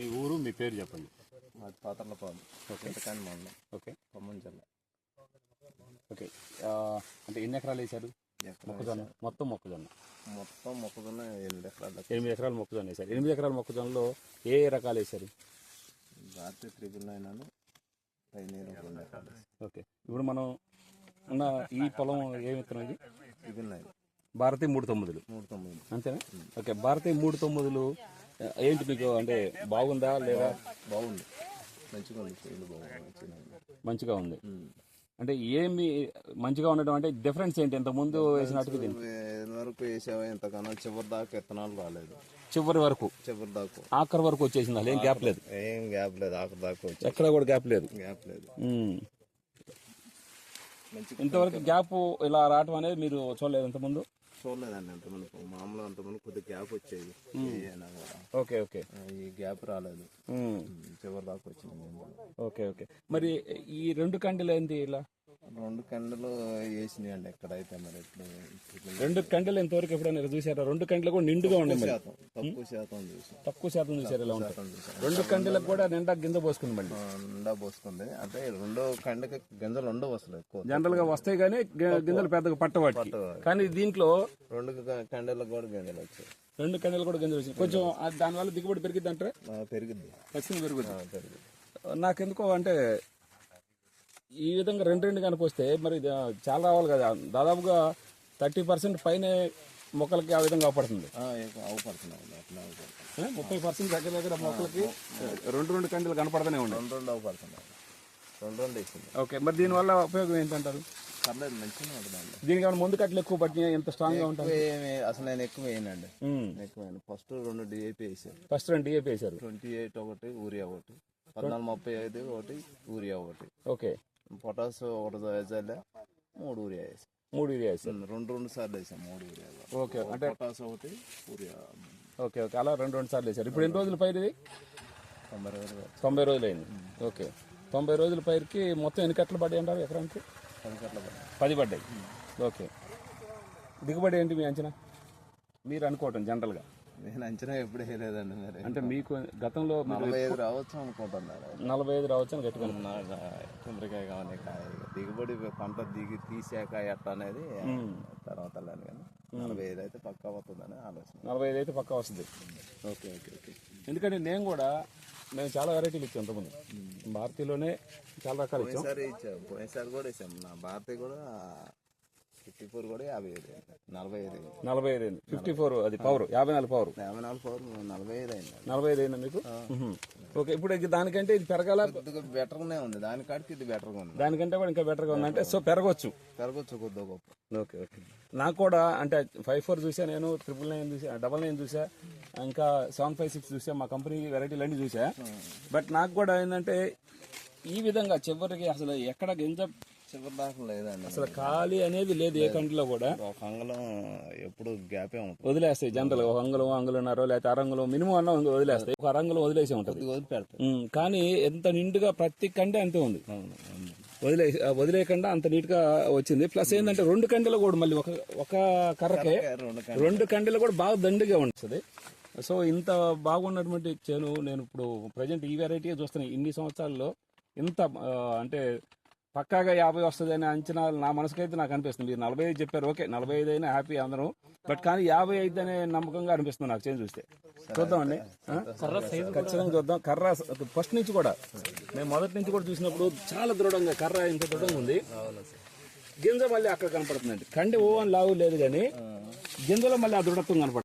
మీ ఊరు మీ పేరు చెప్పండి. మాది పాతర్లపాడు చింతకాని మండలం ఓకే. ఖమ్మం జిల్లా. ఓకే. అంటే ఎన్ని ఎకరాలు వేశారు? మొక్కజొన్న. మొత్తం మొక్కజొన్న? మొత్తం మొక్కజొన్న ఎనిమిది ఎకరాల ఎనిమిది ఎకరాల మొక్కజొన్న వేశారు. ఎనిమిది ఎకరాల మొక్కజొన్నలో ఏ ఏ రకాలు వేశారు? భారతీయ త్రిబుల్ నైన్ అని పైనీరు రెండు ఎకరాలు ఓకే. ఇప్పుడు మనం ఉన్న ఈ పొలం ఏ విత్తనం ఇది? త్రిబుల్ నైన్ భారతీ మూడు తొమ్మిదిలు. మూడు తొమ్మిది అంతేనా? ఓకే. భారతీ మూడు తొమ్మిదిలు ఏంటి మీకు అంటే బాగుందా లేదా? బాగుంది. మంచిగా ఉంది ఫీల్డ్ బాగుంది మంచిగా ఉంది. అంటే ఏమి మంచిగా ఉండడం అంటే డిఫరెన్స్ ఏంటి? ఇంత ముందు ఇది వరకు వేసావా ఎంతకన్నా చివరి దాకా విత్తనాలు రాలేదు. చివరి వరకు? చివరి దాకా. ఆఖరి వరకు వచ్చేసింది? ఏం గ్యాప్ లేదు. ఏం గ్యాప్ లేదు ఆఖరి దాకా వచ్చి ఎక్కడ కూడా గ్యాప్ లేదు. గ్యాప్ లేదు. ఇంతవరకు గ్యాప్ ఇలా రావటం అనేది మీరు చూడలేదు ఇంతకుముందు చూడలేదండి అంతమంది. మామూలుగా అంతమంది కొద్దిగా గ్యాప్ వచ్చేది. ఏదైనా కూడా. Okay okay. ఈ గ్యాప్ రాలేదు. చివరి దాకా వచ్చింది. Okay okay. మరి ఈ రెండు కండలు ఏంటి ఇలా? రెండు కండలు వేసినాయి అండి ఎక్కడైతే మరి రెండు కండలు ఇంతవరకు ఎప్పుడైనా చూసారా రెండు కండలు కూడా నిండుగా ఉన్నాయి మరి. శాతం తక్కువ శాతం చూసాం తక్కువ శాతం చూసారు ఇలా చూసాం రెండు కండలకు కూడా నిండా గింజ పోసుకుంది మళ్ళీ. నిండా పోస్తుంది అంటే రెండో కండకి గింజలు ఉండవు అసలు ఎక్కువ. జనరల్గా వస్తాయి కానీ గింజలు పెద్దగా పట్టవాటి. కానీ దీంట్లో రెండు కండలకు కూడా గింజలు వచ్చాయి. రెండు కండలు కూడా గింజలు వచ్చింది కొంచెం దానివల్ల దిగుబడి పెరిగిద్ది అంటే ఆ, పెరిగిద్ది. ఖచ్చితంగా పెరిగిద్ది. నాకెందుకో అంటే ఈ విధంగా రెండు రెండు కనిపిస్తే మరి చాలా రావాలి కదా. దాదాపుగా థర్టీ పర్సెంట్ పైనే మొక్కలకి ఆ విధంగా అవపడుతుంది. ముప్పై పర్సెంట్ దగ్గర దగ్గర మొక్కలకి రెండు రెండు కండలు కనపడుతూనే ఉన్నాయి. రెండు రెండు అవపడుతున్నాయి. రెండు రెండు ఓకే మరి దీనివల్ల ఉపయోగం ఏంటంటారు? పర్లేదు మంచిగా ఉంటుందండి. దీనికి ఏమైనా ముందు కట్టలు ఎక్కువ పట్టినాయి ఎంత స్ట్రాంగ్గా ఉంటుంది అసలు నేను ఎక్కువ వేయనండి. ఎక్కువ ఫస్ట్ రెండు డిఏపి వేసాను ఫస్ట్ రెండు డిఏపి వేశారు ట్వంటీ ఎయిట్ ఒకటి యూరియా ఒకటి. పద్నాలుగు ముప్పై ఐదు ఒకటి యూరియా ఒకటి. ఓకే. పొటాస్ ఒకటి వేసాలే మూడు యూరియా వేసాం మూడు యూరియా వేశారు రెండు రెండు సార్లు వేసాం మూడు యూరియా ఓకే అంటే పొటాస్ ఒకటి యూరియా ఓకే ఓకే. అలా రెండు రెండు సార్లు వేశారు ఇప్పుడు ఎన్ని రోజుల పైరు ఇది? తొంభై రోజులు తొంభై రోజులు అయింది ఓకే. తొంభై రోజుల పైరుకి మొత్తం ఎన్ని కట్టలు పడ్డాయి అంటారు ఎకరానికి? పది గంటల పడ్డాయి. పది పడ్డాయి. ఓకే. దిగుబడి ఏంటి మీ అంచనా? మీరు అనుకోవటం జనరల్గా. నేను అంచనా ఎప్పుడు వేయలేదండి మరి. అంటే మీకు గతంలో నలభై ఐదు రావచ్చు అనుకుంటున్నారు నలభై ఐదు రావచ్చు అని గట్టిగా కుందరికాయ కావాలి కాయ దిగుబడి పంట దిగి తీసాక ఎట్లా అనేది తర్వాత లేను కానీ నలభై ఐదు అయితే పక్కా అవుతుందని ఆలోచన. నలభై ఐదు అయితే పక్కా వస్తుంది. Okay okay okay. ఎందుకంటే నేను కూడా మేము చాలా వెరైటీలు ఇచ్చాం ఇంతకుముందు. భారతీయలోనే చాలా రకాలు ఇచ్చాం. పోయినసారి ఇచ్చాం పోయినసారి కూడా ఇచ్చాం. నా భారతి కూడా ఫిఫ్టీ ఫోర్ కూడా యాభై ఐదు. నలభై ఐదు. నలభై ఐదు అయింది. ఫిఫ్టీ ఫోర్ అది పవర్ యాభై నాలుగు పవర్. యాభై నాలుగు ఫోర్ నలభై ఐదు అయింది నలభై ఐదు అయిందా మీకు. ఓకే ఇప్పుడు ఇది దానికంటే ఇది పెరగాల? బెటర్గానే ఉంది. దాని కాడికి ఇది బెటర్గా ఉంది. దానికంటే కూడా ఇంకా బెటర్గా ఉందంటే సో పెరగవచ్చు పెరగొచ్చు. కొద్దిగా గొప్ప ఓకే ఓకే. నాకు కూడా అంటే ఫైవ్ ఫోర్ చూసా నేను ట్రిపుల్ నైన్ చూసా డబల్ నైన్ చూసా ఇంకా సెవెన్ ఫైవ్ సిక్స్ చూసా మా కంపెనీ వెరైటీలు అన్ని చూసా. బట్ నాకు కూడా ఏంటంటే ఈ విధంగా చివరికి అసలు ఎక్కడ గింజ చివరి దాకా లేదండి. అసలు ఖాళీ అనేది లేదు ఏ కంటిలో కూడా. ఒక అంగళం ఎప్పుడు గ్యాపే ఉంటుంది. వదిలేస్తాయి జనరల్ ఒక అంగుళం అంగులున్నారో లేకపోతే అరంగులం మినిమం అన్న వదిలేస్తాయి. ఒక అరంగులం వదిలేసే ఉంటుంది. కానీ ఎంత నిండుగా ప్రతి కంటే అంతే ఉంది. వదిలే వదిలేయకుండా అంత నీట్గా వచ్చింది. ప్లస్ ఏంటంటే రెండు కండలు కూడా మళ్ళీ ఒక ఒక కర్రకే రెండు కండలు. కూడా బాగా దండిగా ఉంటుంది. సో ఇంత బాగున్నటువంటి చేను నేను ఇప్పుడు ప్రజెంట్ ఈ వెరైటీ చూస్తున్నాను ఇన్ని సంవత్సరాల్లో ఇంత అంటే పక్కాగా యాభై వస్తుందని అంచనా నా మనసుకైతే నాకు అనిపిస్తుంది. మీరు నలభై ఐదు చెప్పారు ఓకే నలభై ఐదు అయినా హ్యాపీ అందరం. బట్ కానీ యాభై ఐదు అనే నమ్మకంగా అనిపిస్తుంది నాకు చేంజ్ చూస్తే. చూద్దామండి ఖచ్చితంగా చూద్దాం. కర్ర ఫస్ట్ నుంచి కూడా మేము మొదటి నుంచి కూడా చూసినప్పుడు చాలా దృఢంగా కర్ర ఇంత దృఢంగా ఉంది. గింజ మళ్ళీ అక్కడ కనపడుతుందండి. కండి ఓ అని లావు లేదు కానీ గింజలో మళ్ళీ ఆ దృఢత్వం కనపడుతుంది.